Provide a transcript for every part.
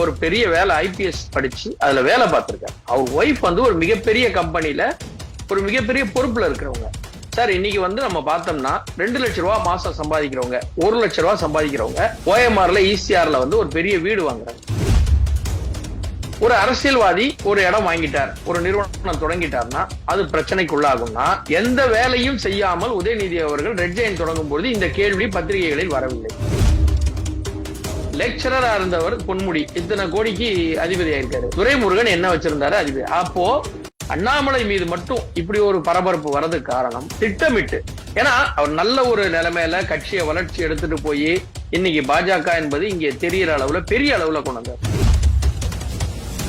ஒரு பெரிய வேலை ஐபிஎஸ் படிச்சு அதுல வேலை பார்த்திருக்காரு. அவர் ஒய்ஃப் வந்து ஒரு மிகப்பெரிய கம்பெனில ஒரு மிகப்பெரிய பொறுப்புல இருக்கிறவங்க. சார் இன்னைக்கு வந்து நம்ம பார்த்தோம்னா ரெண்டு லட்ச ரூபா மாசம் சம்பாதிக்கிறவங்க ஒரு லட்ச ரூபா சம்பாதிக்கிறவங்க ஓஎம்ஆர்ல இசிஆர்ல வந்து ஒரு பெரிய வீடு வாங்குறாங்க. ஒரு அரசியல்வாதி ஒரு இடம் வாங்கிட்டார் ஒரு நிறுவனம் தொடங்கிட்டார்னா அது பிரச்சனைக்குள்ளாகும்னா எந்த வேலையும் செய்யாமல் உதயநிதி அவர்கள் ரெட் ஜெயின் தொடங்கும் பொழுது இந்த கேள்வி பத்திரிகைகளில் வரவில்லை. லெக்சரரா இருந்தவர் பொன்முடி. இத்தனை கோடிக்கு அதிபதி இருக்காரு துரைமுருகன் என்ன வச்சிருந்தாரு? அதிபதி. அப்போ அண்ணாமலை மீது மட்டும் இப்படி ஒரு பரபரப்பு வரது காரணம் திட்டமிட்டு. ஏன்னா அவர் நல்ல ஒரு நிலைமையில கட்சியை வளர்ச்சி எடுத்துட்டு போய் இன்னைக்கு பாஜக என்பது இங்கே தெரியற அளவுல பெரிய அளவுல கொண்டு வந்தார்.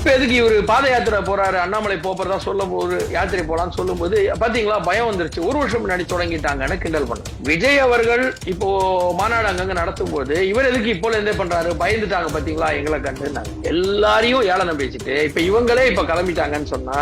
இப்ப எதுக்கு இவரு பாத யாத்திரை போறாரு? அண்ணாமலை போறதா சொல்ல போது யாத்திரை போலான்னு சொல்லும் போது பாத்தீங்களா பயம் வந்துருச்சு. ஒரு வருஷம் முன்னாடி தொடங்கிட்டாங்கன்னு கிண்டல் பண்ண. விஜய் அவர்கள் இப்போ மாநாடு அங்கங்க நடத்தும் போது இவர் எதுக்கு இப்போ இருந்தே பண்றாரு? பயந்துட்டாங்க பாத்தீங்களா எங்களை கண்டு. எல்லாரையும் ஏளனம் பேசிட்டு இப்ப இவங்களே இப்ப கிளம்பிட்டாங்கன்னு சொன்னா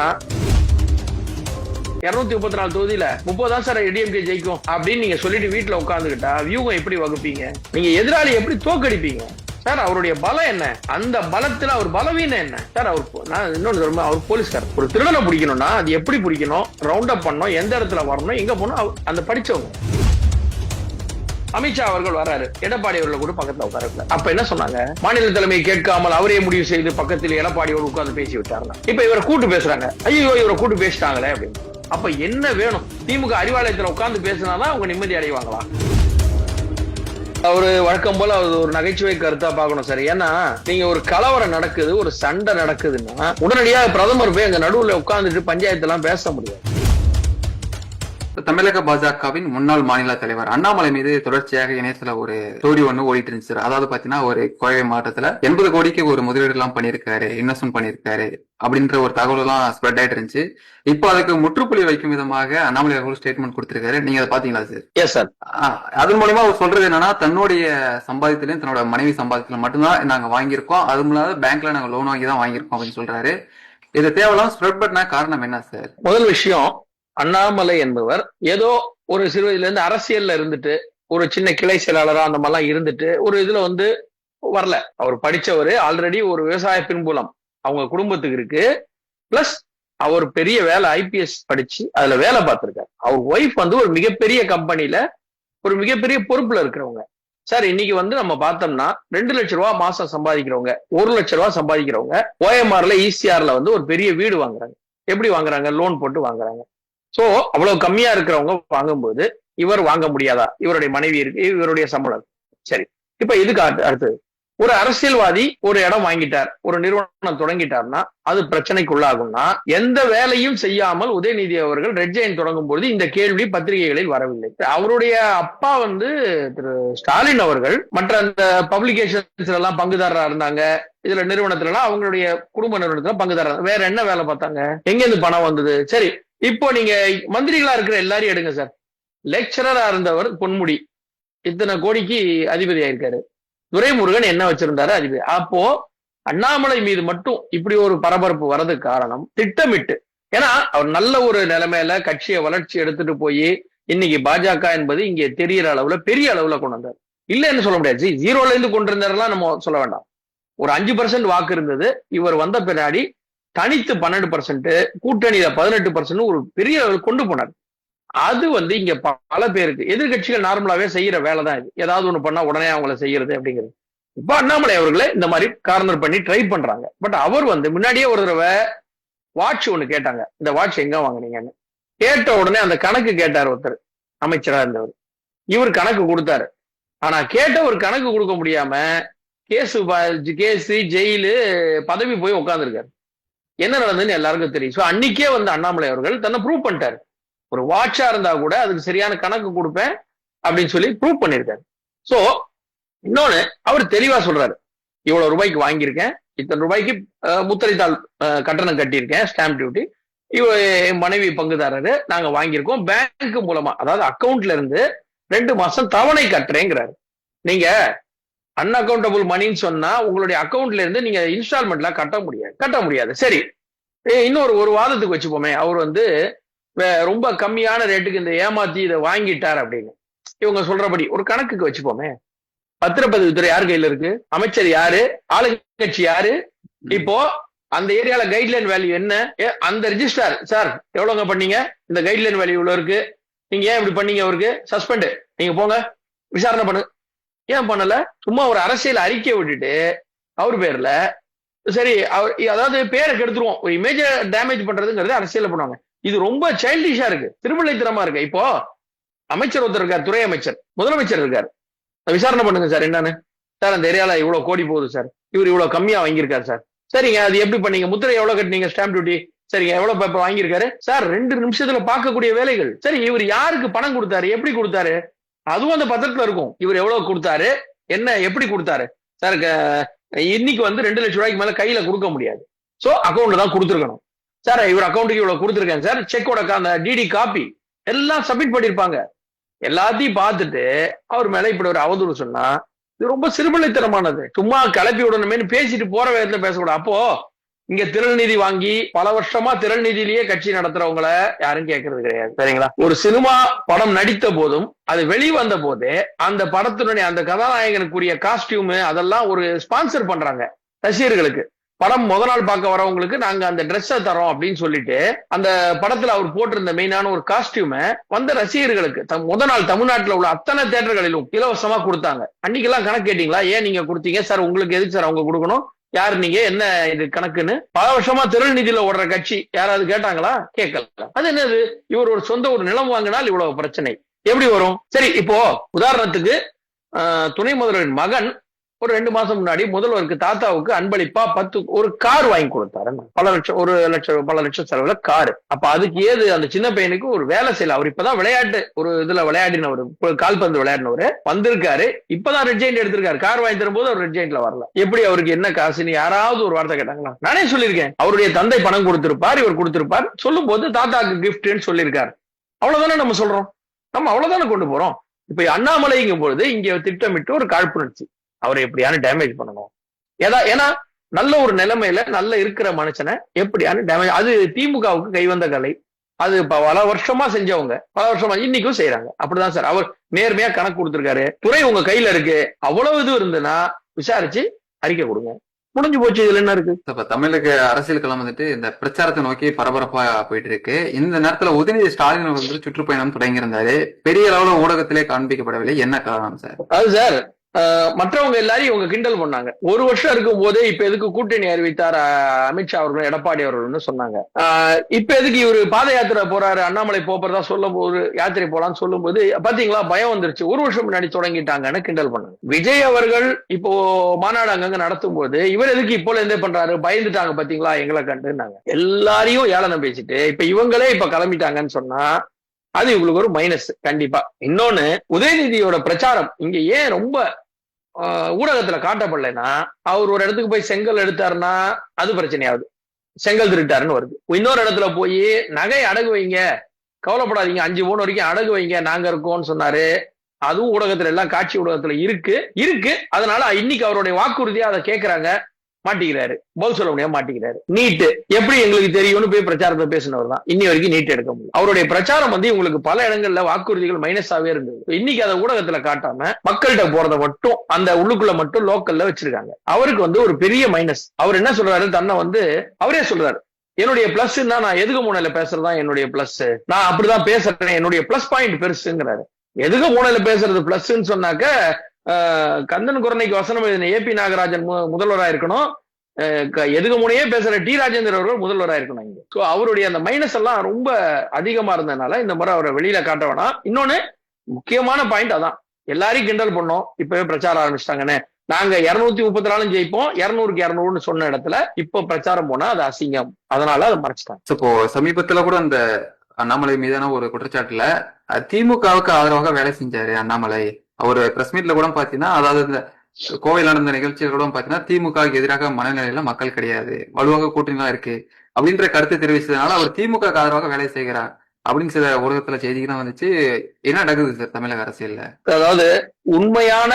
இருநூத்தி முப்பத்தி நாலு தொகுதியில முப்பதாம் சார் ஏடிஎம்கே ஜெயிக்கும் அப்படின்னு நீங்க சொல்லிட்டு வீட்டுல உட்காந்துக்கிட்டா வியூகம் எப்படி வகுப்பீங்க? நீங்க எதிராளி எப்படி தோக்கடிப்பீங்க? சார் அவருடைய பலம் என்ன? அந்த பலத்துல அவர் பலவீனம் என்ன? சார் அவர் நான் இன்னொன்னு சொல்லுமா அவர் போலீஸ்கார் ஒரு திருடனை பிடிக்கணும்னா அது எப்படி பிடிக்கணும்? ரவுண்ட் அப் பண்ணணும் எந்த இடத்துல வரணும் எங்க போகணும் அந்த படிச்சவங்க. அமித்ஷா அவர்கள் வராரு. எடப்பாடி அவர்கள் கூட பக்கத்துல உட்காரல அப்ப என்ன சொன்னாங்க? மாநில தலைமை கேட்காமல் அவரே முடிவு செய்து பக்கத்தில் எடப்பாடியோடு உட்கார்ந்து பேசி விட்டாருங்க இப்ப இவரை கூட்டு பேசுறாங்க. ஐயோ இவரை கூட்டு பேசிட்டாங்களே அப்படின்னு. அப்ப என்ன வேணும்? திமுக அறிவாலயத்துல உட்கார்ந்து பேசினாதான் அவங்க நிம்மதி அடைவாங்களா? அவரு வழக்கம் போல அவர் ஒரு நகைச்சுவை கருத்தா பார்க்கணும் சார். ஏன்னா நீங்க ஒரு கலவரம் நடக்குது ஒரு சண்டை நடக்குதுன்னா உடனடியா பிரதமர் போய் அங்க நடுவுல உட்கார்ந்துட்டு பஞ்சாயத்து எல்லாம் பேச முடியாது. தமிழக பாஜகவின் முன்னாள் மாநில தலைவர் அண்ணாமலை மீது தொடர்ச்சியாக இணையத்துல ஒரு ஸ்டோரி ஒண்ணு ஓடிட்டு இருந்துச்சு அதாவது பாத்தீங்கன்னா ஒரு கோவை மாவட்டத்துல எண்பது கோடிக்கு ஒரு முதலீடு எல்லாம் பண்ணிருக்காரு இன்வெஸ்ட்மெண்ட் பண்ணிருக்காரு அப்படின்ற ஒரு தகவல் எல்லாம் ஸ்ப்ரெட் ஆயிட்டு இருந்துச்சு. இப்போ அதுக்கு முற்றுப்புள்ளி வைக்கும் விதமாக அண்ணாமலை அவர்கள் ஸ்டேட்மெண்ட் கொடுத்திருக்காரு. நீங்க அதை பாத்தீங்களா சார்? எஸ் சார் அதன் மூலியமா அவர் சொல்றது என்னன்னா தன்னுடைய சம்பாதித்திலையும் தன்னோட மனைவி சம்பாதித்துல மட்டும்தான் நாங்க வாங்கியிருக்கோம். அது இல்லாத பேங்க்ல நாங்க லோன் வாங்கி தான் வாங்கியிருக்கோம் அப்படின்னு சொல்றாரு. இது தேவையில்லாம ஸ்ப்ரெட் பண்ண காரணம் என்ன சார்? முதல் விஷயம் அண்ணாமலை என்பவர் ஏதோ ஒரு சிறு வயதுல இருந்து அரசியல்ல இருந்துட்டு ஒரு சின்ன கிளை செயலாளராக அந்த மாதிரிலாம் இருந்துட்டு ஒரு இதுல வந்து வரல. அவர் படிச்சவர் ஆல்ரெடி ஒரு விவசாய பின்புலம். அவங்க குடும்பத்துக்கு இருக்கு. பிளஸ் அவர் பெரிய வேலை ஐபிஎஸ் படிச்சு அதுல வேலை பார்த்திருக்காரு. அவர் ஒய்ஃப் வந்து ஒரு மிகப்பெரிய கம்பெனில ஒரு மிகப்பெரிய பொறுப்புல இருக்கிறவங்க. சார் இன்னைக்கு வந்து நம்ம பார்த்தோம்னா ரெண்டு லட்ச ரூபா மாசம் சம்பாதிக்கிறவங்க ஒரு லட்ச ரூபா சம்பாதிக்கிறவங்க ஓஎம்ஆர்ல இசிஆர்ல வந்து ஒரு பெரிய வீடு வாங்குறாங்க. எப்படி வாங்குறாங்க? லோன் போட்டு வாங்குறாங்க. சோ அவ்வளவு கம்மியா இருக்கிறவங்க வாங்கும்போது இவர் வாங்க முடியாதா? இவருடைய மனைவி இருக்கு இவருடைய சம்பளம் சரி. இப்ப இதுக்கு அடுத்து- அடுத்தது ஒரு அரசியல்வாதி ஒரு இடம் வாங்கிட்டார் ஒரு நிறுவனம் தொடங்கிட்டார்னா அது பிரச்சனைக்குள்ளாகும்னா எந்த வேலையும் செய்யாமல் உதயநிதி அவர்கள் ரெட் ஜெயின் தொடங்கும் பொழுது இந்த கேள்வி பத்திரிகைகளில் வரவில்லை. அவருடைய அப்பா வந்து திரு ஸ்டாலின் அவர்கள் மற்ற அந்த பப்ளிகேஷன்ஸ்ல எல்லாம் பங்குதாரரா இருந்தாங்க. இதுல நிறுவனத்துல எல்லாம் அவங்களுடைய குடும்ப நிறுவனத்துல பங்குதாரர் வேற என்ன வேலை பார்த்தாங்க? எங்க இருந்து பணம் வந்தது? சரி. இப்போ நீங்க மந்திரிகளா இருக்கிற எல்லாரையும் எடுங்க சார். லெக்சரரா இருந்தவர் பொன்முடி. இத்தனை கோடிக்கு அதிபதி ஆயிருக்காரு. துரைமுருகன் என்ன வச்சிருந்தாரு? அதிபதி. அப்போ அண்ணாமலை மீது மட்டும் இப்படி ஒரு பரபரப்பு வர்றதுக்கு காரணம் திட்டமிட்டு. ஏன்னா அவர் நல்ல ஒரு நிலைமையில கட்சியை வளர்ச்சி எடுத்துட்டு போய் இன்னைக்கு பாஜக என்பது இங்கே தெரியற அளவுல பெரிய அளவுல கொண்டு வந்தார். இல்லைன்னு சொல்ல முடியாது. ஜீரோல இருந்து கொண்டு இருந்தாரெல்லாம் நம்ம சொல்ல வேண்டாம். ஒரு அஞ்சு பர்சன்ட் வாக்கு இருந்தது. இவர் வந்த பின்னாடி தனித்து பன்னெண்டு பர்சன்ட் கூட்டணியில பதினெட்டு பர்சன்ட் ஒரு பெரிய கொண்டு போனார். அது வந்து இங்க பல பேருக்கு எதிர்கட்சிகள் நார்மலாவே செய்யற வேலை தான் இது. ஏதாவது ஒண்ணு பண்ணா உடனே அவங்கள செய்யறது அப்படிங்கிறது. இப்ப அண்ணாமலை அவர்களே இந்த மாதிரி கார்னர் பண்ணி ட்ரை பண்றாங்க. பட் அவர் வந்து முன்னாடியே ஒரு தடவை வாட்ச் ஒண்ணு கேட்டாங்க. இந்த வாட்ச் எங்க வாங்குனீங்கன்னு. கேட்ட உடனே அந்த கணக்கு கேட்டார் ஒருத்தர் அமைச்சரா இருந்தவர். இவர் கணக்கு கொடுத்தாரு. ஆனா கேட்ட ஒரு கணக்கு கொடுக்க முடியாம கேஸ் கேஸ் ஜெயிலு பதவி போய் உட்காந்துருக்காரு என்ன நடந்ததுன்னு எல்லாருக்கும் தெரியும். ஸோ அன்னைக்கே வந்து அண்ணாமலை அவர்கள் தன்னை ப்ரூவ் பண்ணிட்டாரு. ஒரு வாட்சா இருந்தா கூட அதுக்கு சரியான கணக்கு கொடுப்பேன் அப்படின்னு சொல்லி ப்ரூவ் பண்ணியிருக்காரு. ஸோ இன்னொன்னு அவர் தெளிவா சொல்றாரு. இவ்வளவு ரூபாய்க்கு வாங்கியிருக்கேன். இத்தனை ரூபாய்க்கு அஹ், முத்திரைத்தாள் கட்டணம் கட்டியிருக்கேன் ஸ்டாம்ப் டியூட்டி இவ என் மனைவி பங்குதாரரு நாங்க வாங்கியிருக்கோம். பேங்க் மூலமா அதாவது அக்கவுண்ட்ல இருந்து ரெண்டு மாசம் தவணை கட்டுறேங்கிறாரு. நீங்க அன்அக்கௌண்டபிள் மணின்னு சொன்னா உங்களுடைய அக்கௌண்ட்ல இருந்து நீங்க இன்ஸ்டால்மெண்ட்ல கட்ட முடியாது கட்ட முடியாது. சரி. இன்னொரு ஒரு வாதத்துக்கு வச்சுப்போமே. அவர் வந்து ரொம்ப கம்மியான ரேட்டுக்கு இந்த ஏமாத்தி இதை வாங்கிட்டார் அப்படின்னு. இவங்க சொல்றபடி ஒரு கணக்குக்கு வச்சுப்போமே. பத்திரப்பதிவுத்துறை யார் கையில இருக்கு? அமைச்சர் யாரு? ஆளுங்கட்சி யாரு? இப்போ அந்த ஏரியால கைட்லைன் வேல்யூ என்ன? ஏ, அந்த ரிஜிஸ்டார் சார் எவ்வளவுங்க பண்ணீங்க? இந்த கைட்லைன் வேல்யூ இவ்வளவு இருக்கு. நீங்க ஏன் இப்படி பண்ணீங்க அவருக்கு? சஸ்பெண்ட் நீங்க போங்க. விசாரணை பண்ணு. ஏன் பண்ணல? சும்மா ஒரு அரசியல் அறிக்கையை விட்டுட்டு அவர் பேர்ல சரி அவர் அதாவது பேரை கெடுத்துருவோம். ஒரு இமேஜ டேமேஜ் பண்றதுங்கிறது அரசியல பண்ணுவாங்க. இது ரொம்ப சைல்டிஷா இருக்கு. திருமலைத்தனமா இருக்கு. இப்போ அமைச்சர் ஒருத்தர் இருக்கார் துறை அமைச்சர். முதலமைச்சர் இருக்கார். விசாரணை பண்ணுங்க சார் என்னன்னு? சார் அந்த ஏரியால இவ்வளவு கோடி போகுது சார். இவர் இவ்வளவு கம்மியா வாங்கியிருக்காரு சார். சரிங்க அது எப்படி பண்ணீங்க? முத்திரை எவ்வளவு கட்டினீங்க? ஸ்டாம்ப் டியூட்டி சரிங்க எவ்வளவு பேப்பர் வாங்கியிருக்காரு? சார் ரெண்டு நிமிஷத்துல பார்க்கக்கூடிய வேலைகள். சரி இவர் யாருக்கு பணம் கொடுத்தாரு? எப்படி கொடுத்தாரு? அதுவும் அந்த பத்திரத்துல இருக்கும். இவர் எவ்வளவு கொடுத்தாரு? என்ன எப்படி கொடுத்தாரு? சார் க- இன்னைக்கு வந்து ரெண்டு லட்சம் ரூபாய்க்கு மேல கையில கொடுக்க முடியாது. சோ அக்கௌண்ட்ல தான் கொடுத்துருக்கணும். சார் இவர் அக்கௌண்ட்டுக்கு இவ்வளவு கொடுத்துருக்கேன் சார். செக்கோட அந்த டிடி காப்பி எல்லாம் சப்மிட் பண்ணிருப்பாங்க. எல்லாத்தையும் பார்த்துட்டு அவர் மேல இப்படி ஒரு அவதூறு சொன்னா இது ரொம்ப சிறுபிள்ளைத்தனமானது. சும்மா கிளப்பி விடணுமேனு பேசிட்டு போற வேகத்துல பேசக்கூடாது. அப்போ இங்க திரள் நிதி வாங்கி பல வருஷமா திரள் நிதியிலேயே கட்சி நடத்துறவங்கள யாரும் கேட்கறது கிடையாது. சரிங்களா? ஒரு சினிமா படம் நடித்த போதும் அது வெளிவந்த போதே அந்த படத்தினுடைய அந்த கதாநாயகனுக்குரிய காஸ்டியூம் அதெல்லாம் ஒரு ஸ்பான்சர் பண்றாங்க ரசிகர்களுக்கு. படம் முத நாள் பார்க்க வரவங்களுக்கு நாங்க அந்த ட்ரெஸ்ஸை தரோம் அப்படின்னு சொல்லிட்டு அந்த படத்துல அவர் போட்டிருந்த மெயினான ஒரு காஸ்டியூமை வந்த ரசிகர்களுக்கு முத நாள் தமிழ்நாட்டுல உள்ள அத்தனை தேட்டர்களிலும் இலவசமா கொடுத்தாங்க. அன்னைக்கெல்லாம் கணக்கு கேட்டீங்களா? ஏன் நீங்க கொடுத்தீங்க? சார் உங்களுக்கு எதுக்கு சார் அவங்க கொடுக்கணும்? யார் நீங்க? என்ன இது கணக்குன்னு? பல வருஷமா திரள் நிதியில ஓடுற கட்சி. யாராவது கேட்டாங்களா? கேட்கல. அது என்னது? இவர் ஒரு சொந்த ஒரு நிலம் வாங்கினால் இவ்வளவு பிரச்சனை. எப்படி வரும்? சரி இப்போ உதாரணத்துக்கு ஆஹ், துணை முதல்வரின் மகன் ஒரு ரெண்டு மாசம் முன்னாடி முதல்வருக்கு தாத்தாவுக்கு அன்பளிப்பா பத்து ஒரு கார் வாங்கி கொடுத்தாரு. பல லட்சம் ஒரு லட்சம் பல லட்சம் செலவுல கார். அப்ப அதுக்கு ஏது அந்த சின்ன பையனுக்கு ஒரு வேலை செய்யல. அவர் இப்பதான் விளையாட்டு ஒரு இதுல விளையாடினவர் கால்பந்து விளையாடினவர். வந்திருக்காரு. இப்பதான் ரெட் ஜெயிண்ட் எடுத்திருக்காரு. கார் வாங்கி தரும்போது அவர் ரெட் ஜெயிண்ட்ல வரல. எப்படி அவருக்கு என்ன காசுன்னு யாராவது ஒரு வார்த்தை கேட்டாங்களா? நானே சொல்லியிருக்கேன். அவருடைய தந்தை பணம் கொடுத்திருப்பார் இவர் கொடுத்திருப்பார். சொல்லும் போது தாத்தாக்கு கிஃப்ட்னு சொல்லியிருக்காரு. அவ்வளவுதானே நம்ம சொல்றோம்? நம்ம அவ்வளவுதானே கொண்டு போறோம்? இப்ப அண்ணாமலைங்கும் பொழுது இங்க திட்டமிட்டு ஒரு காழ்ப்புணர்ச்சி. அவரை எப்படியான டேமேஜ் பண்ணணும். ஏதா ஏன்னா நல்ல ஒரு நிலைமையில நல்ல இருக்கிற மனுஷனை எப்படியான டேமேஜ் அது திமுகவுக்கு கைவந்த கலை. அது பல வருஷமா செஞ்சவங்க பல வருஷமா இன்னைக்கும் செய்யறாங்க அப்படிதான் சார். அவர் நேர்மையா கணக்கு கொடுத்திருக்காரு. துறை உங்க கையில இருக்கு. அவ்வளவு இது இருந்துன்னா விசாரிச்சு அறிக்கை கொடுங்க. முடிஞ்சு போச்சு. இதுல என்ன இருக்கு? இப்ப தமிழக அரசியல் களம் வந்துட்டு இந்த பிரச்சாரத்தை நோக்கி பரபரப்பா போயிட்டு இருக்கு. இந்த நேரத்துல உதயநிதி ஸ்டாலின் வந்து சுற்றுப்பயணம் தொடங்கியிருந்தாரு. பெரிய அளவுல ஊடகத்திலே காண்பிக்கப்படவில்லை. என்ன காரணம் சார்? அது சார் மற்றவங்க எல்லாரையும் இவங்க கிண்டல் பண்ணாங்க. ஒரு வருஷம் இருக்கும் போதே இப்ப எதுக்கு கூட்டணி அறிவித்தார் அமித்ஷா அவர்களும் எடப்பாடி அவர்கள்னு சொன்னாங்க. இப்ப எதுக்கு இவரு பாத யாத்திரை போறாரு அண்ணாமலை போறதா சொல்லும் போது யாத்திரை போலான்னு சொல்லும் போது பாத்தீங்களா பயம் வந்துருச்சு. ஒரு வருஷம் முன்னாடி தொடங்கிட்டாங்கன்னு கிண்டல் பண்ணாங்க. விஜய் அவர்கள் இப்போ மாநாடு அங்கங்க நடத்தும் போது இவர் எதுக்கு இப்போ இருந்தே பண்றாரு? பயந்துட்டாங்க பாத்தீங்களா எங்களை கண்டுனாங்க எல்லாரையும் ஏளனம் பேசிட்டு இப்ப இவங்களே இப்ப கிளம்பிட்டாங்கன்னு சொன்னா அது இவங்களுக்கு ஒரு மைனஸ் கண்டிப்பா. இன்னொன்னு உதயநிதியோட பிரச்சாரம் இங்க ஏன் ரொம்ப ஊடகத்துல காட்டப்படலைன்னா அவர் ஒரு இடத்துக்கு போய் செங்கல் எடுத்தாருன்னா அது பிரச்சனையாவது செங்கல் திருட்டாருன்னு வருது. இன்னொரு இடத்துல போய் நகை அடகு வைங்க. கவலைப்படாதீங்க. அஞ்சு மூணு வரைக்கும் அடகு வைங்க. நாங்க இருக்கோம்னு சொன்னாரு. அதுவும் ஊடகத்துல எல்லாம் காட்சி ஊடகத்துல இருக்கு. இருக்கு. அதனால இன்னைக்கு அவருடைய வாக்குறுதியா அதை கேட்கிறாங்க மாட்டிக்கிறாரு. பதில் சொல்ல முடியாம மாட்டிக்கிறாரு. நீட்டு. எப்படி எங்களுக்கு தெரியும்னு போய் பிரச்சாரத்தை பேசினவர் தான். இன்னி வரைக்கும் நீட் எடுக்க முடியும் அவருடைய பிரச்சாரம் வந்து உங்களுக்கு பல இடங்கள்ல வாக்குறுதிகள் மைனஸாவே இருந்தது. இன்னைக்கு அதை ஊடகத்துல காட்டாம மக்கள்கிட்ட போறதை மட்டும் அந்த உள்ளுக்குள்ள மட்டும் லோக்கல்ல வச்சிருக்காங்க. அவருக்கு வந்து ஒரு பெரிய மைனஸ் அவர் என்ன சொல்றாரு? தன்னை வந்து அவரே சொல்றாரு. என்னுடைய பிளஸ் நான் எதுக்கு மூணையில பேசுறதா? என்னுடைய பிளஸ் நான் அப்படிதான் பேசுறேன். என்னுடைய பிளஸ் பாயிண்ட் பெருசுங்கிறாரு. எதுக்கு மூணையில பேசுறது பிளஸ்ன்னு சொன்னாக்க கந்தன் குரணைக்கு வசனம் எழுதின ஏபி நாகராஜன் மு- இருக்கணும். எதுக்கு முனையே பேசுற டி ராஜேந்திர அவர்கள் முதல்வராக இருக்கணும் இங்க. ஸோ அவருடைய அந்த மைனஸ் எல்லாம் ரொம்ப அதிகமா இருந்ததுனால இந்த முறை அவரை வெளியில காட்ட வேணாம். இன்னொன்னு முக்கியமான பாயிண்ட் அதான். எல்லாரையும் கிண்டல் பண்ணோம். இப்பவே பிரச்சாரம் ஆரம்பிச்சிட்டாங்கன்னு. நாங்க இருநூத்தி முப்பத்தி நாலும் ஜெயிப்போம். இருநூறுக்கு இருநூறுன்னு சொன்ன இடத்துல இப்போ பிரச்சாரம் போனா அது அசிங்கம். அதனால அதை மறைச்சிட்டாங்க. இப்போ சமீபத்துல கூட அந்த அண்ணாமலை மீதான ஒரு குற்றச்சாட்டுல திமுகவுக்கு ஆதரவாக வேலை செஞ்சாரு அண்ணாமலை. அவர் பிரஸ் மீட்ல கூட பாத்தீங்கன்னா அதாவது இந்த கோவையில் நடந்த நிகழ்ச்சியில் கூட பாத்தீங்கன்னா திமுக எதிராக மனநிலையில மக்கள் கிடையாது. வலுவாக கூட்டணி இருக்கு. அப்படின்ற கருத்தை தெரிவிச்சதுனால அவர் திமுக ஆதரவாக வேலை செய்கிறார். அப்படின்னு சில ஊடகத்துல செய்திகள்லாம் வந்துச்சு. என்ன நடக்குது சார் தமிழக அரசியல்ல? அதாவது உண்மையான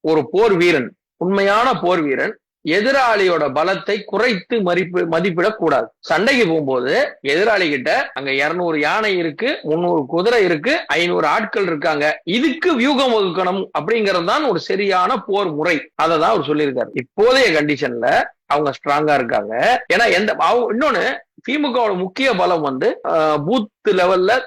ஒரு போர் வீரன் உண்மையான போர் வீரன் எதிராளியோட பலத்தை குறைத்து மதிப்பு மதிப்பிடக்கூடாது. சண்டைக்கு போகும்போது எதிராளி கிட்ட அங்க இருநூறு யானை இருக்கு முன்னூறு குதிரை இருக்கு ஐநூறு ஆட்கள் இருக்காங்க. இதுக்கு வியூகம் ஒதுக்கணும் அப்படிங்கறது தான் ஒரு சரியான போர் முறை. அதை தான் அவர் சொல்லியிருக்காரு. இப்போதைய கண்டிஷன்ல அவங்க ஸ்ட்ராங்கா இருக்காங்க. ஏன்னா எந்த அவங்க- இன்னொன்னு திமுகவோட முக்கிய பலம் வந்து பூத் லெவல்ல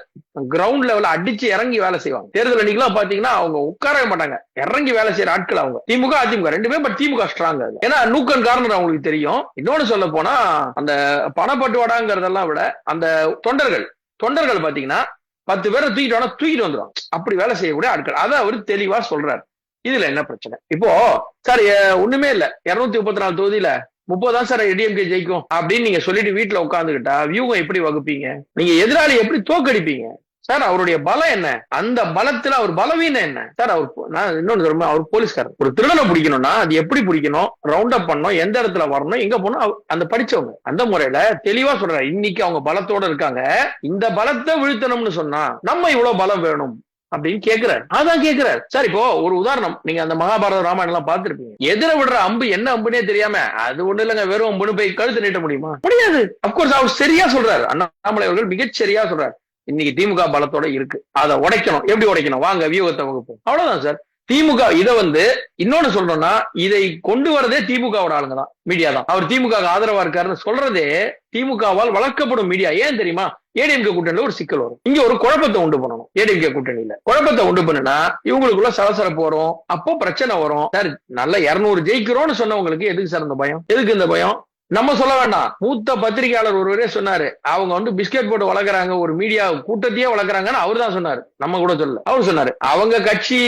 கிரவுண்ட் லெவல்ல அடிச்சு இறங்கி வேலை செய்வாங்க. தேர்தல் அன்னைக்கெல்லாம் பாத்தீங்கன்னா அவங்க உட்காரவே மாட்டாங்க. இறங்கி வேலை செய்யற ஆட்கள் அவங்க. திமுக அதிமுக ரெண்டுமே பட் திமுக ஸ்ட்ராங் ஏன்னா நூக்கன் காரணம் அவங்களுக்கு தெரியும். இன்னொன்னு சொல்ல போனா அந்த பணப்பட்டுவாடாங்கிறதெல்லாம் விட அந்த தொண்டர்கள் தொண்டர்கள் பாத்தீங்கன்னா பத்து பேரை தூக்கிட்டோன்னா தூக்கிட்டு வந்துடும் அப்படி வேலை செய்யக்கூடிய ஆட்கள். அதை அவர் தெளிவா சொல்றாரு. இதுல என்ன பிரச்சனை? இப்போ சார் ஒண்ணுமே இல்ல. இருநூத்தி முப்பத்தி நாலு தொகுதியில முப்பதான் சார் ஏடிஎம்கே ஜெயிக்கும் அப்படின்னு நீங்க சொல்லிட்டு வீட்டுல உட்காந்துக்கிட்டா வியூகம் எப்படி வகுப்பீங்க? நீங்க எதிராளி எப்படி தோக்கடிப்பீங்க? சார் அவருடைய பலம் என்ன? அந்த பலத்துல அவர் பலவீனம் என்ன? சார் அவர் நான் இன்னொன்னு சொல்றேன் அவர் போலீஸ்காரர். ஒரு திருடனை பிடிக்கணும்னா அது எப்படி பிடிக்கணும்? ரவுண்ட் அப் பண்ணணும் எந்த இடத்துல வரணும் எங்க போகணும் அவ- அந்த படிச்சவங்க. அந்த முறையில தெளிவா சொல்றாரு இன்னைக்கு அவங்க பலத்தோட இருக்காங்க. இந்த பலத்தை வீழ்த்தணும்னு சொன்னா நம்ம இவ்வளவு பலம் வேணும். அப்படின்னு கேக்குறாரு. அதான் கேக்குறாரு. சார் இப்போ ஒரு உதாரணம். நீங்க அந்த மகாபாரத ராமாயணம் எல்லாம் பார்த்திருப்பீங்க. எதிர விடுற அம்பு என்ன அம்புனே தெரியாம அது ஒண்ணு இல்லைங்க வெறும் அம்புன்னு போய் கழுத்து நீட்ட முடியுமா? முடியாது. அப்கோர்ஸ் அவர் சரியா சொல்றாரு. அண்ணாமலை அவர்கள் மிகச் சரியா சொல்றாரு. இன்னைக்கு திமுக பலத்தோட இருக்கு. அதை உடைக்கணும். எப்படி உடைக்கணும்? வாங்க வியூகத்தை வகுப்பு அவ்வளவுதான் சார். திமுக இதை வந்து இன்னொன்னு சொல்றோம்னா இதை கொண்டு வரதே திமுகவோட ஆளுங்க தான் மீடியா தான் அவர் திமுக ஆதரவா இருக்காருன்னு சொல்றதே திமுகவால் வளர்க்கப்படும் மீடியா. ஏன் தெரியுமா? ஏடிஎம்கே கூட்டணியில ஒரு சிக்கல் வரும். இங்க ஒரு குழப்பத்தை உண்டு பண்ணணும். ஏடிஎம்கே கூட்டணியில. குழப்பத்தை உண்டு பண்ணுனா இவங்களுக்குள்ள சலசலப்பு வரும். அப்போ பிரச்சனை வரும். சார் நல்ல இருநூறு ஜெயிக்கிறோம்னு சொன்னவங்களுக்கு எதுக்கு சார் இந்த பயம்? எதுக்கு இந்த பயம்? நம்ம சொல்ல வேண்டாம். மூத்த பத்திரிகையாளர் ஒருவரே சொன்னாரு. அவங்க வந்து பிஸ்கெட் போட்டு வளர்க்குறாங்க ஒரு மீடியா கூட்டத்தையே வளர்க்குறாங்கன்னு அவர் தான் சொன்னாரு. நம்ம கூட சொல்லல. அவர் சொன்னாரு. அவங்க கட்சி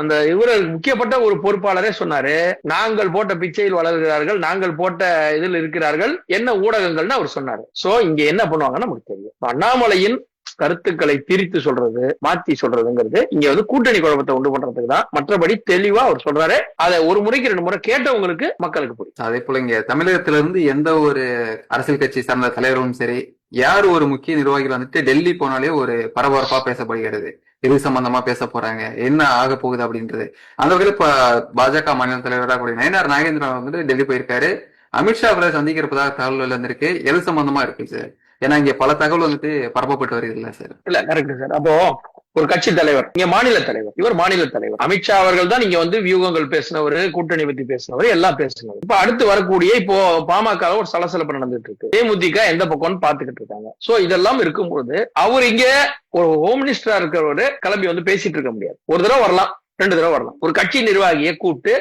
அந்த இவர முக்கியப்பட்ட ஒரு பொறுப்பாளரே சொன்னாரு. நாங்கள் போட்ட பிச்சையில் வளர்கிறார்கள் நாங்கள் போட்ட இதில் இருக்கிறார்கள் என்ன ஊடகங்கள்னு அவர் சொன்னாரு. சோ இங்க என்ன பண்ணுவாங்கன்னு நமக்கு தெரியும். அண்ணாமலையின் கருத்துக்களை திரித்து சொல்றது மாத்தி சொல்றதுங்கிறது இங்க வந்து கூட்டணி குழப்பத்தை உண்டு பண்றதுக்கு தான். மற்றபடி தெளிவா அவர் சொல்றாரு. அதை ஒரு முறைக்கு ரெண்டு முறை கேட்டவங்களுக்கு மக்களுக்கு புரியும். அதே போல இங்க தமிழகத்திலிருந்து எந்த ஒரு அரசியல் கட்சி சார்ந்த தலைவரும் சரி யார் ஒரு முக்கிய நிர்வாகிகள் வந்துட்டு டெல்லி போனாலே ஒரு பரபரப்பா பேசப்படுகிறது. எது சம்பந்தமா பேச போறாங்க. என்ன ஆக போகுது அப்படின்றது. அந்த வகையில் இப்ப பாஜக மாநில தலைவராக கூடிய நயனார் நாகேந்திரன் வந்துட்டு டெல்லி போயிருக்காரு. அமித்ஷா அவரை சந்திக்கிறப்பதாக தகவல் வந்திருக்கு. எது சம்பந்தமா இருக்கு சார்? ஏன்னா இங்க பல தகவல் வந்துட்டு பரப்பப்பட்டு வருது இல்ல சார் இல்ல கரெக்ட் சார் அப்போ ஒரு கட்சி தலைவர் இங்க மாநில தலைவர் இவர் மாநில தலைவர். அமித்ஷா அவர்கள் தான் இங்க வந்து வியூகங்கள் பேசினவர் கூட்டணி பத்தி பேசினவர் எல்லாம் பேசினவர். இப்ப அடுத்து வரக்கூடிய இப்போ பாமக ஒரு சலசலப்பு நடந்துட்டு இருக்கு தேமுதிக எந்த பக்கம்னு பாத்துக்கிட்டு இருக்காங்க. சோ இதெல்லாம் இருக்கும்போது அவர் இங்க ஒரு ஹோம் மினிஸ்டரா இருக்கிறவரு கிளம்பி வந்து பேசிட்டு இருக்க முடியாது. ஒரு தடவை வரலாம் ரெண்டு தடவை வரலாம். ஒரு கட்சி நிர்வாகியை கூப்பிட்டு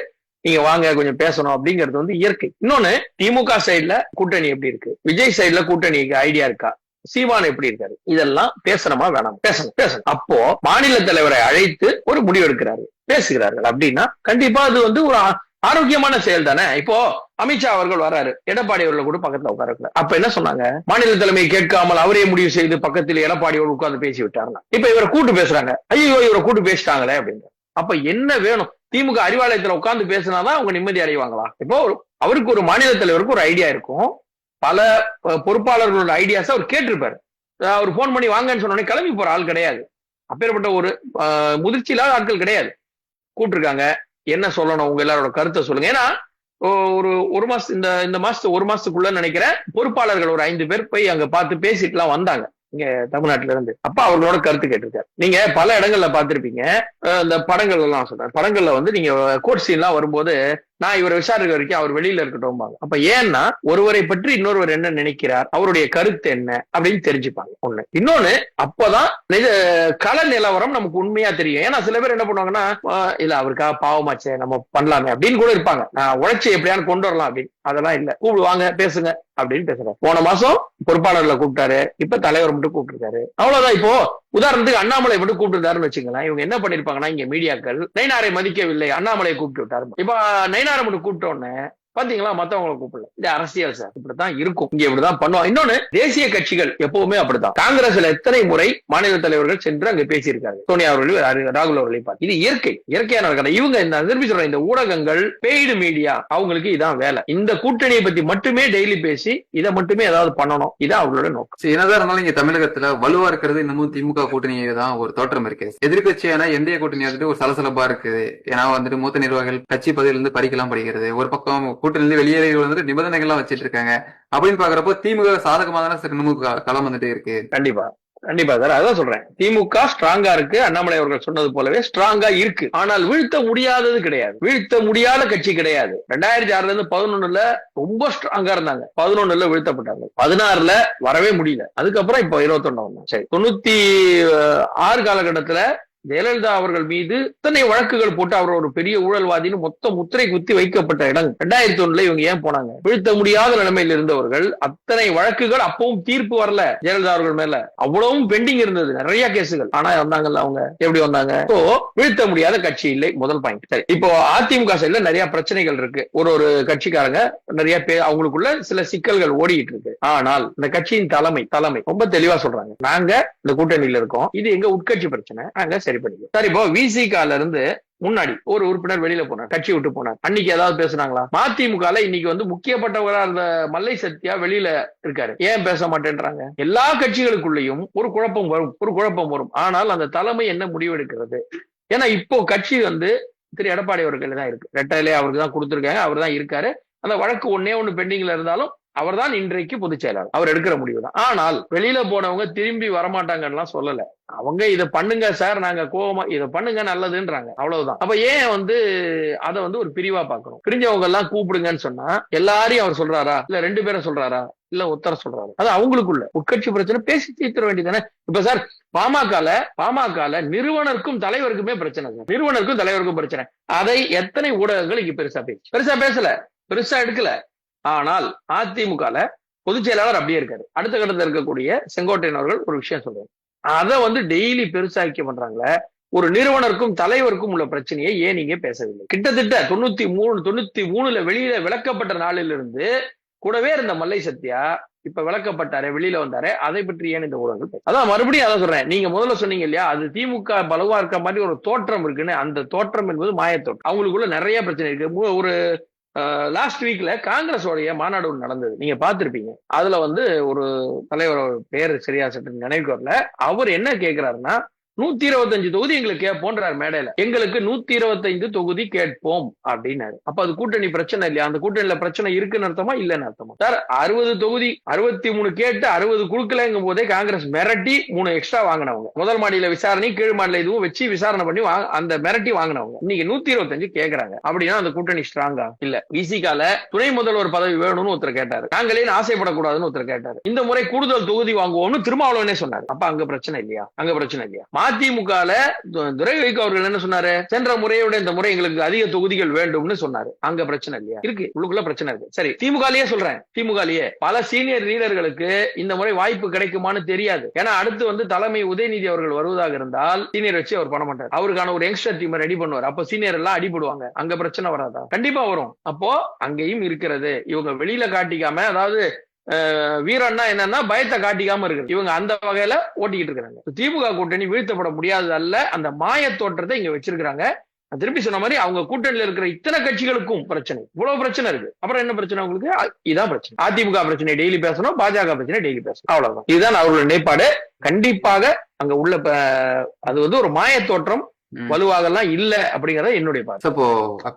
நீங்க வாங்க கொஞ்சம் பேசணும் அப்படிங்கிறது வந்து இயற்கை. இன்னொன்னு திமுக சைடுல கூட்டணி எப்படி இருக்கு? விஜய் சைடுல கூட்டணிக்கு ஐடியா இருக்கா? சீமான் எப்படி இருக்காரு? இதெல்லாம் பேசணுமா வேணாம்? பேசணும் பேசணும். அப்போ மாநில தலைவரை அழைத்து ஒரு முடிவு எடுக்கிறாரு. பேசுகிறார்கள் அப்படின்னா கண்டிப்பா அது வந்து ஒரு ஆரோக்கியமான செயல் தானே? இப்போ அமித்ஷா அவர்கள் வராரு. எடப்பாடி அவர்கள் கூட பக்கத்துல உட்காரக்கூடாது அப்ப என்ன சொன்னாங்க? மாநில தலைமை கேட்காமல் அவரே முடிவு செய்து பக்கத்தில் எடப்பாடியோடு உட்கார்ந்து பேசி விட்டாருன்னா. இப்ப இவரை கூட்டு பேசுறாங்க. ஐயோ இவரை கூட்டு பேசிட்டாங்களே அப்படின்னு அப்ப என்ன வேணும்? திமுக அறிவாலயத்துல உட்காந்து பேசினாதான் அவங்க நிம்மதி அடைவாங்களா? இப்போ ஒரு- அவருக்கு ஒரு மாநில தலைவருக்கு ஒரு ஐடியா இருக்கும். பல பொறுப்பாளர்களோட ஐடியாஸ் அவர் கேட்டிருப்பாரு. அவர் ஃபோன் பண்ணி வாங்கன்னு சொன்ன கிளம்பி போற ஆள் கிடையாது. அப்பேற்பட்ட ஒரு முதிர்ச்சி இல்லாத ஆட்கள் கிடையாது. கூப்பிட்டுருக்காங்க என்ன சொல்லணும்? உங்க எல்லாரோட கருத்தை சொல்லுங்க. ஏன்னா ஒரு ஒரு மாசம் இந்த இந்த மாசத்து ஒரு மாசத்துக்குள்ள நினைக்கிறேன் பொறுப்பாளர்கள் ஒரு ஐந்து பேர் போய் அங்க பார்த்து பேசிட்டுலாம் வந்தாங்க. இங்க தமிழ்நாட்டுல இருந்து. அப்ப அவர்களோட கருத்து கேட்டிருக்காரு. நீங்க பல இடங்கள்ல பாத்திருப்பீங்க இந்த படங்கள் எல்லாம் சொல்றேன் படங்கள்ல வந்து நீங்க கோட் சீன் எல்லாம் வரும்போது நான் இவரை விசாரிக்க வரைக்கும் அவர் வெளியில இருக்கட்டும் அப்ப ஏன்னா ஒருவரை பற்றி இன்னொருவர் என்ன நினைக்கிறார் அவருடைய கருத்து என்ன அப்படின்னு தெரிஞ்சுப்பாங்க ஒண்ணு. இன்னொன்னு அப்பதான் நிஜ- கள நிலவரம் நமக்கு உண்மையா தெரியும். ஏன்னா சில பேர் என்ன பண்ணுவாங்கன்னா இல்ல அவருக்காக பாவமாச்சே நம்ம பண்ணலாமே அப்படின்னு கூட இருப்பாங்க. நான் உழைச்சி எப்படியாவது கொண்டு வரலாம் அப்படின்னு. அதெல்லாம் இல்ல. கூப்பிடுவாங்க பேசுங்க அப்படின்னு பேசுறாரு. போன மாசம் பொறுப்பாளர்ல கூப்பிட்டாரு. இப்ப தலைவர் மட்டும் கூப்பிட்டுருக்காரு. அவ்வளவுதான் இப்போ. உதாரணத்துக்கு அண்ணாமலை மட்டும் கூப்பிட்டுருந்தாருன்னு வச்சுக்கலாம் இவங்க என்ன பண்ணிருப்பாங்கன்னா இங்க மீடியாக்கள் நைனாரை மதிக்கவில்லை அண்ணாமலை கூப்பிட்டு விட்டாரு. இப்ப நைனாரை மட்டும் கூப்பிட்ட உடனே பாத்தீங்களா? மத்தவங்களை கூப்பிடல. இது அரசியல் சார் இப்படித்தான் இருக்கும். இங்க இப்படிதான் பண்ணுவோம் இன்னொன்னு தேசிய கட்சிகள் எப்பவுமே அப்படித்தான். காங்கிரஸ்ல எத்தனை முறை மாநில தலைவர்கள் சென்று அங்க பேசியிருக்காங்க சோனியா அவர்களையும் ராகுல் அவர்களையும் பார்த்து. இது இயற்கை. இயற்கையான நடக்கணும் இவங்க இந்த திருப்பி இந்த ஊடகங்கள் பெய்டு மீடியா அவங்களுக்கு இதான் வேலை. இந்த கூட்டணியை பத்தி மட்டுமே டெய்லி பேசி இதை மட்டுமே ஏதாவது பண்ணணும். இதான் அவங்களோட நோக்கம். என்னதான் இருந்தாலும் இங்க தமிழகத்துல வலுவா இருக்கிறது இன்னமும் திமுக கூட்டணியை தான் ஒரு தோற்றம் இருக்கு. எதிர்கட்சியான எந்தைய கூட்டணி வந்துட்டு ஒரு சலசலப்பா இருக்குது. ஏன்னா வந்துட்டு மூத்த நிர்வாகிகள் கட்சி பதவியிலிருந்து பறிக்கலாம் படிக்கிறது. ஒரு பக்கம் கூட்டணியில இருந்து வெளியேறி வந்துட்டு நிபந்தனைகள்லாம் வச்சிட்டு இருக்காங்க. அப்படின்னு பாக்குறப்போ திமுக சாதகமா தானே சார் இன்னமும் களம் வந்துட்டே இருக்கு. கண்டிப்பா. கண்டிப்பா சார். அதான் சொல்றேன். திமுக ஸ்ட்ராங்கா இருக்கு. அண்ணாமலை அவர்கள் சொன்னது போலவே ஸ்ட்ராங்கா இருக்கு. ஆனால் வீழ்த்த முடியாதது கிடையாது. வீழ்த்த முடியாத கட்சி கிடையாது. ரெண்டாயிரத்தி ஆறுல இருந்து பதினொன்னுல ரொம்ப ஸ்ட்ராங்கா இருந்தாங்க. பதினொன்னுல வீழ்த்தப்பட்டாங்க. பதினாறுல வரவே முடியல. அதுக்கப்புறம் இப்போ இருபத்தொன்னு சரி. தொண்ணூத்தி ஆறு காலகட்டத்துல ஜெயலலிதா அவர்கள் மீது இத்தனை வழக்குகள் போட்டு அவர் ஒரு பெரிய ஊழல்வாதின்னு மொத்த முத்திரை குத்தி வைக்கப்பட்ட இடம் ரெண்டாயிரத்தி ஒண்ணுல இவங்க ஏன் போனாங்க? வீழ்த்த முடியாத நிலைமையில் இருந்தவர்கள் அத்தனை வழக்குகள் அப்பவும் தீர்ப்பு வரல ஜெயலலிதா அவர்கள் மேல. அவ்வளவும் பெண்டிங் இருந்தது நிறைய கேசுகள் ஆனா வந்தாங்கல்ல அவங்க? எப்படி வந்தாங்க? இப்போ வீழ்த்த முடியாத கட்சி இல்லை முதல் பாயிண்ட் சரி இப்போ அதிமுக சைடுல நிறைய பிரச்சனைகள் இருக்கு. ஒரு ஒரு கட்சிக்காரங்க நிறைய பேர் அவங்களுக்குள்ள சில சிக்கல்கள் ஓடிட்டு இருக்கு. ஆனால் இந்த கட்சியின் தலைமை தலைமை ரொம்ப தெளிவா சொல்றாங்க. நாங்க இந்த கூட்டணியில இருக்கோம். இது எங்க உட்கட்சி பிரச்சனை. நாங்க சரி பண்ணிக்கோ. சரி இப்போ விசிகால இருந்து முன்னாடி ஒரு உறுப்பினர் வெளியில போனார் கட்சி விட்டு போனார். அன்னைக்கு ஏதாவது பேசுனாங்களா? மதிமுகல இன்னைக்கு வந்து முக்கியப்பட்டவரா இருந்த மல்லை சத்யா வெளியில இருக்காரு. ஏன் பேச மாட்டேன்றாங்க? எல்லா கட்சிகளுக்குள்ளேயும் ஒரு குழப்பம் வரும் ஒரு குழப்பம் வரும். ஆனால் அந்த தலைமை என்ன முடிவெடுக்கிறது ஏன்னா இப்போ கட்சி வந்து திரு எடப்பாடி அவர்கள் தான் இருக்கு. ரெட்டையிலே அவருக்கு தான் கொடுத்துருக்காங்க அவர் தான் இருக்காரு. அந்த வழக்கு ஒன்னே ஒன்னு பெண்டிங்ல இருந்தாலும் அவர்தான் இன்றைக்கு பொதுச் செயலாளர். அவர் எடுக்கிற முடிவு தான் ஆனால் வெளியில போனவங்க திரும்பி வரமாட்டாங்கன்னு சொல்லல. அவங்க இதை பண்ணுங்க சார் நாங்க கோபமா இதை பண்ணுங்க நல்லதுன்றாங்க. அவ்வளவுதான். அப்ப ஏன் வந்து அதை வந்து ஒரு பிரிவா பார்க்கணும்? பிரிஞ்சவங்க எல்லாம் கூப்பிடுங்கன்னு சொன்னா எல்லாரையும் அவர் சொல்றாரா? இல்ல ரெண்டு பேரும் சொல்றாரா? இல்ல உத்தர சொல்றாரு? அது அவங்களுக்குள்ள. உட்கட்சி பிரச்சனை பேசி தீர்த்துற வேண்டியதானே இப்ப சார் பாமகல பாமகல நிறுவனருக்கும் தலைவருக்குமே பிரச்சனை சார். நிறுவனருக்கும் தலைவருக்கும் பிரச்சனை. அதை எத்தனை ஊடகங்கள் இங்க பெருசா பேசு. பெருசா பேசல. பெருசா எடுக்கல. ஆனால் அதிமுகல பொதுச் செயலாளர் அப்படியே இருக்காரு. அடுத்த கட்டத்தில் இருக்கக்கூடிய செங்கோட்டையன் அவர்கள் ஒரு விஷயம் சொல்றாரு. அதை வந்து டெய்லி பெருசாக்கி பண்றாங்களே ஒரு நிறுவனருக்கும் தலைவருக்கும் உள்ள பிரச்சனையை ஏன் நீங்க பேசவில்லை? கிட்டத்தட்ட தொண்ணூத்தி மூணு தொண்ணூத்தி மூணுல வெளியில விளக்கப்பட்ட நாளிலிருந்து கூடவே இருந்த மல்லை சத்யா இப்ப விளக்கப்பட்டாரு வெளியில வந்தாரு. அதை பற்றி ஏன் இந்த ஊடகங்கள் அதான் மறுபடியும் அதான் சொல்றேன். நீங்க முதல்ல சொன்னீங்க இல்லையா அது திமுக பலவா இருக்க மாதிரி ஒரு தோற்றம் இருக்குன்னு அந்த தோற்றம் என்பது மாயத்தோட்டம் அவங்களுக்குள்ள நிறைய பிரச்சனை இருக்கு. ஒரு லாஸ்ட் வீக்ல காங்கிரஸோடைய மாநாடு ஒன்று நடந்தது. நீங்க பார்த்திருப்பீங்க. அதுல வந்து ஒரு தலைவர் பேர் சரியா சட்டு நினைவுக்கு வரல. அவர் என்ன கேக்குறாருன்னா நூத்தி இருபத்தஞ்சு தொகுதி எங்களுக்கு கேட்போன்றார் மேடையில. எங்களுக்கு நூத்தி இருபத்தைந்து தொகுதி கேட்போம் அப்படின்னாரு. அப்ப அது கூட்டணி பிரச்சனை இல்லையா? அந்த கூட்டணியில பிரச்சனை இருக்குன்னு அர்த்தமா இல்லைன்னு அர்த்தமா? சார் அறுபது தொகுதி அறுபத்தி மூணு கேட்டு அறுபது குழுக்கலங்கும் போதே காங்கிரஸ் மிரட்டி மூணு எக்ஸ்ட்ரா வாங்கினவங்க. முதல் மாடியில விசாரணை கீழ் மாடியில இதுவும் வச்சு விசாரணை பண்ணி அந்த மிரட்டி வாங்கினவங்க. இன்னைக்கு நூத்தி இருபத்தஞ்சு கேக்குறாங்க. அப்படின்னா அந்த கூட்டணி ஸ்ட்ராங்கா இல்ல. விசிகால துணை முதல்வர் பதவி வேணும்னு ஒருத்தர் கேட்டாரு. நாங்களே ஆசைப்படக்கூடாதுன்னு ஒருத்தர் கேட்டாரு. இந்த முறை கூடுதல் தொகுதி வாங்குவோம்னு திருமாவளவனே சொன்னாரு. அப்ப அங்க பிரச்சனை இல்லையா? அங்க பிரச்சனை இல்லையா? மதிமுகல து- துரை வைகோ அவர்கள் என்ன சொன்னாரு? சென்ற முறையோட இந்த முறை எங்களுக்கு அதிக தொகுதிகள் வேண்டும்னு சொன்னாரு. அங்க பிரச்சனை இல்லையா? இருக்கு. உள்ளுக்குள்ள பிரச்சனை இருக்கு. சரி திமுகலயே சொல்றேன். திமுகலயே. பல சீனியர் லீடர்களுக்கு இந்த முறை வாய்ப்பு கிடைக்குமான்னு தெரியாது. ஏன்னா அடுத்து வந்து தலைமை உதயநிதி அவர்கள் வருவதாக இருந்தால் சீனியர் வச்சு அவர் பண்ண மாட்டார். அவருக்கான ஒரு யங்ஸ்டர் டீம் ரெடி பண்ணுவார். அப்ப சீனியர் எல்லாம் அடிபடுவாங்க. அங்க பிரச்சனை வராதா? கண்டிப்பா வரும். அப்போ அங்கேயும் இருக்கிறது. இவங்க வெளியில காட்டிக்காம அதாவது வீரன்னா என்னன்னா பயத்தை காட்டிக்காம இருக்கு இவங்க அந்த வகையில ஓட்டிக்கிட்டு இருக்காங்க திமுக கூட்டணி வீழ்த்தப்பட முடியாதது அல்ல அந்த மாய தோற்றத்தை இங்க வச்சிருக்காங்க திருப்பி சொன்ன மாதிரி அவங்க கூட்டணியில இருக்கிற இத்தனை கட்சிகளுக்கும் பிரச்சனை. இவ்வளவு பிரச்சனை இருக்கு. அப்புறம் என்ன பிரச்சனை உங்களுக்கு? இதான் பிரச்சனை. அதிமுக பிரச்சனை டெய்லி பேசணும் பாஜக பிரச்சனை டெய்லி பேசணும். அவ்வளவுதான். இதுதான் அவர்களுடைய நிலைப்பாடு. கண்டிப்பாக அங்க உள்ள அது வந்து ஒரு மாய தோற்றம். வலுவாகலாம் இல்ல அப்படிங்கறது என்னுடைய இப்போ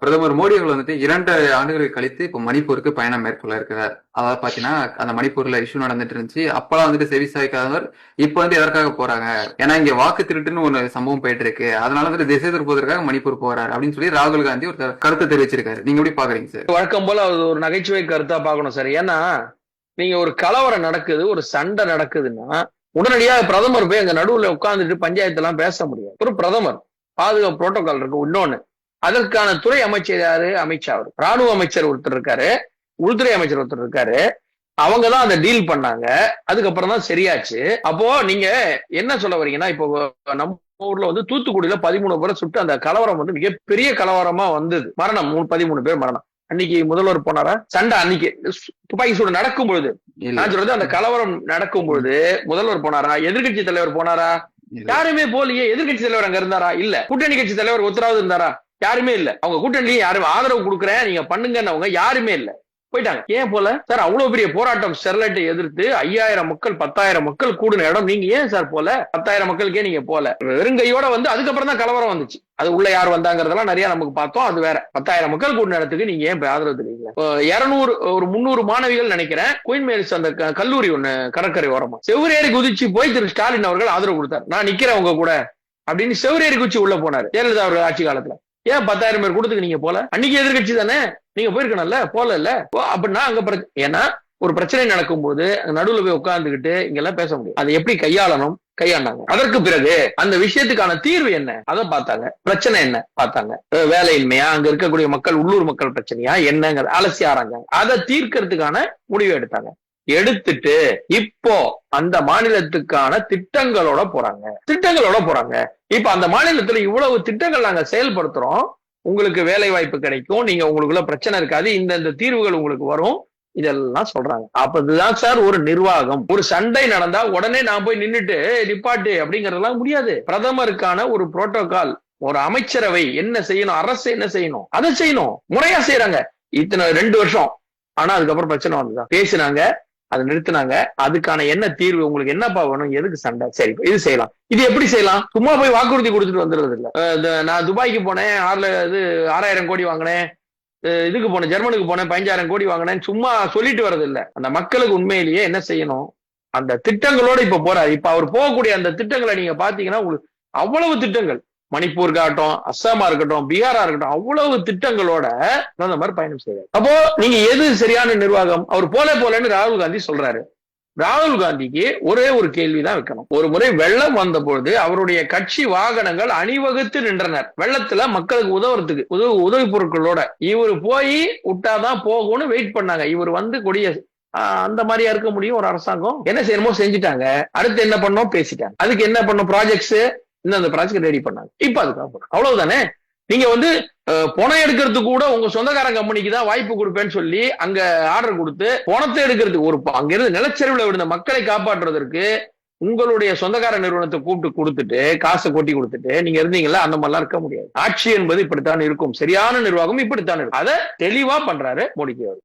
பிரதமர் மோடி அவர்கள் வந்துட்டு இரண்டு ஆண்டுகள் கழித்து இப்போ மணிப்பூருக்கு பயணம் மேற்கொள்ள இருக்கிறார். அதாவது பாத்தீங்கன்னா அந்த மணிப்பூர்ல இஷ்யூ நடந்துட்டு இருந்துச்சு. அப்பெல்லாம் வந்துட்டு செவி சாய்க்காதவர் இப்ப வந்து எதற்காக போறாங்க? ஏன்னா இங்க வாக்கு திருட்டுன்னு ஒரு சம்பவம் போயிட்டு இருக்கு. அதனால வந்துட்டு திசை திருப்பதற்காக மணிப்பூர் போறாரு அப்படின்னு சொல்லி ராகுல் காந்தி ஒரு கருத்தை தெரிவிச்சிருக்காரு. நீங்க எப்படி பாக்குறீங்க சார் வழக்கம் போல அது ஒரு நகைச்சுவை கருத்தா பார்க்கணும் சார் ஏன்னா நீங்க ஒரு கலவரம் நடக்குது ஒரு சண்டை நடக்குதுன்னா உடனடியாக பிரதமர் போய் அங்க நடுவுல உட்கார்ந்துட்டு பஞ்சாயத்து எல்லாம் பேச முடியாது. ஒரு பிரதமர். பாதுகாப்பு புரோட்டோகால் இருக்கு. இன்னொன்னு அதற்கான துறை அமைச்சர் யாரு? அமித்ஷா அவர். ராணுவ அமைச்சர் ஒருத்தர் இருக்காரு. உள்துறை அமைச்சர் ஒருத்தர் இருக்காரு. அவங்க தான் அதை டீல் பண்ணாங்க. அதுக்கப்புறம் தான் சரியாச்சு. அப்போ நீங்க என்ன சொல்ல வரீங்கன்னா இப்போ நம்ம ஊர்ல வந்து தூத்துக்குடியில பதிமூணு பேரை சுட்டு அந்த கலவரம் வந்து மிகப்பெரிய கலவரமா வந்தது. மரணம். மூணு- பதிமூணு பேர் மரணம். அன்னைக்கு முதல்வர் போனாரா? சண்டை அன்னைக்கு. துப்பாக்கி சூடு நடக்கும் பொழுது நான் சொல்றது அந்த கலவரம் நடக்கும் பொழுது முதல்வர் போனாரா? எதிர்க்கட்சி தலைவர் போனாரா. யாருமே போலியே எதிர்க்கட்சி தலைவர் அங்க இருந்தாரா? இல்ல. கூட்டணி கட்சி தலைவர் ஒத்தராவது இருந்தாரா? யாருமே இல்ல. அவங்க கூட்டணி யாரும் ஆதரவு கொடுக்குறேன் நீங்க பண்ணுங்கன்னு அவங்க யாருமே இல்ல. போயிட்டாங்க. ஏன் போல? சார் அவ்வளவு பெரிய போராட்டம் ஸ்டெர்லைட்டை எதிர்த்து ஐயாயிரம் மக்கள் பத்தாயிரம் மக்கள் கூடின இடம். நீங்க ஏன் சார் போல? பத்தாயிரம் மக்களுக்கே நீங்க போல. வெறுங்கையோட வந்து அதுக்கப்புறம் தான் கலவரம் வந்துச்சு. அது உள்ள யார் வந்தாங்கிறதெல்லாம் நிறைய நமக்கு பார்த்தோம். அது வேற. பத்தாயிரம் மக்கள் கூடின இடத்துக்கு நீங்க ஏன் ஆதரவு தெரிவிக்கல? இருநூறு ஒரு முந்நூறு மாணவிகள் நினைக்கிறேன். குயின் மேரிஸ் அந்த கல்லூரி ஒண்ணு கடற்கரை ஓரமா. செவ்வரேறி குதிச்சு போய் திரு ஸ்டாலின் அவர்கள் ஆதரவு கொடுத்தார். நான் நிக்கிறேன் உங்க கூட. அப்படின்னு செவ்வரேறி குதிச்சு உள்ள போனாரு. ஜெயலலிதா அவர்கள் ஆட்சி காலத்துல. ஏன் பத்தாயிரம் பேர் கூட்டத்துக்கு நீங்க போல? அன்னைக்கு எதிர்க்கட்சி தானே? நீங்க போயிருக்கணும்ல? போல இல்ல ஓ, அப்படின்னா அங்க ஏன்னா ஒரு பிரச்சனை நடக்கும் போது நடுவில் போய் உட்கார்ந்துகிட்டு இங்கெல்லாம் பேச முடியும். அதை எப்படி கையாளணும்? கையாண்டாங்க. அதற்கு பிறகு அந்த விஷயத்துக்கான தீர்வு என்ன? அதை பார்த்தாங்க. பிரச்சனை என்ன? பார்த்தாங்க. வேலையின்மையா? அங்க இருக்கக்கூடிய மக்கள் உள்ளூர் மக்கள் பிரச்சனையா? என்னங்கிறத அலசி ஆராய்ச்சாங்க அதை தீர்க்கறதுக்கான முடிவு எடுத்தாங்க. எடுத்துட்டு இப்போ அந்த மாநிலத்துக்கான திட்டங்களோட போறாங்க. திட்டங்களோட போறாங்க. இப்ப அந்த மாநிலத்துல இவ்வளவு திட்டங்கள் நாங்க செயல்படுத்துறோம். உங்களுக்கு வேலை வாய்ப்பு கிடைக்கும். நீங்க உங்களுக்குள்ள பிரச்சனை இருக்காது. இந்த இந்த தீர்வுகள் உங்களுக்கு வரும். இதெல்லாம் சொல்றாங்க. அப்ப இதுதான் சார் ஒரு நிர்வாகம். ஒரு சண்டை நடந்தா உடனே நான் போய் நின்னுட்டு நிப்பாட்டு அப்படிங்கறதெல்லாம் முடியாது. பிரதமருக்கான ஒரு புரோட்டோகால் ஒரு அமைச்சரவை என்ன செய்யணும் அரசு என்ன செய்யணும் அதை செய்யணும். முறையா செய்யறாங்க இத்தனை ரெண்டு வருஷம். ஆனா அதுக்கப்புறம் பிரச்சனை வந்துதான். பேசினாங்க. அதை நிறுத்தினாங்க. அதுக்கான என்ன தீர்வு உங்களுக்கு என்னப்பா வேணும் எதுக்கு சண்டை? சரி இது செய்யலாம். இது எப்படி செய்யலாம்? சும்மா போய் வாக்குறுதி கொடுத்துட்டு வந்துடுறது இல்ல. இந்த நான் துபாய்க்கு போனேன் ஆறுல இது ஆறாயிரம் கோடி வாங்கினேன். இதுக்கு போனேன் ஜெர்மனுக்கு போனேன் பதினஞ்சாயிரம் கோடி வாங்கினேன். சும்மா சொல்லிட்டு வர்றது இல்ல. அந்த மக்களுக்கு உண்மையிலேயே என்ன செய்யணும்? அந்த திட்டங்களோட இப்ப போறாரு. இப்ப அவர் போகக்கூடிய அந்த திட்டங்களை நீங்க பாத்தீங்கன்னா உங்களுக்கு அவ்வளவு திட்டங்கள். மணிப்பூர் இருக்கட்டும் அஸ்ஸாமா இருக்கட்டும் பீகாரா இருக்கட்டும் அவ்வளவு திட்டங்களோட அந்த மாதிரி பயணம் செய்யறாரு அப்போ நீங்க எது சரியான நிர்வாகம்? அவர் போல போலன்னு ராகுல் காந்தி சொல்றாரு. ராகுல் காந்திக்கு ஒரே ஒரு கேள்விதான் வைக்கணும். ஒரு முறை வெள்ளம் வந்த பொழுது அவருடைய கட்சி வாகனங்கள் அணிவகுத்து நின்றனர். வெள்ளத்துல மக்களுக்கு உதவுறதுக்கு உதவி உதவி பொருட்களோட. இவர் போய் விட்டாதான் போகும்னு வெயிட் பண்ணாங்க. இவர் வந்து கொடிய ஆஹ் அந்த மாதிரியா இருக்க முடியும் ஒரு அரசாங்கம். என்ன செய்யணுமோ செஞ்சுட்டாங்க. அடுத்து என்ன பண்ணோம் பேசிட்டாங்க. அதுக்கு என்ன பண்ணும் ப்ராஜெக்ட்ஸ் இந்த அந்த ப்ராஜெக்ட் ரெடி பண்ணாங்க. இப்ப அதுக்காக போறோம். அவ்வளவுதானே? நீங்க வந்து பணம் எடுக்கிறதுக்கு கூட உங்க சொந்தக்காரன் கம்பெனிக்கு தான் வாய்ப்பு கொடுப்பேன்னு சொல்லி அங்க ஆர்டர் கொடுத்து பணத்தை எடுக்கிறதுக்கு ஒரு ப- அங்கிருந்து நிலச்சரிவுல விழுந்த மக்களை காப்பாற்றுவதற்கு உங்களுடைய சொந்தக்கார நிறுவனத்தை கூப்பிட்டு கொடுத்துட்டு காசை கொட்டி கொடுத்துட்டு நீங்க இருந்தீங்களா அந்த மாதிரிலாம் இருக்க முடியாது. ஆட்சி என்பது இப்படித்தான் இருக்கும். சரியான நிர்வாகம் இப்படித்தான் இருக்கும். அதை தெளிவா பண்றாரு மோடிக்கு அவர்.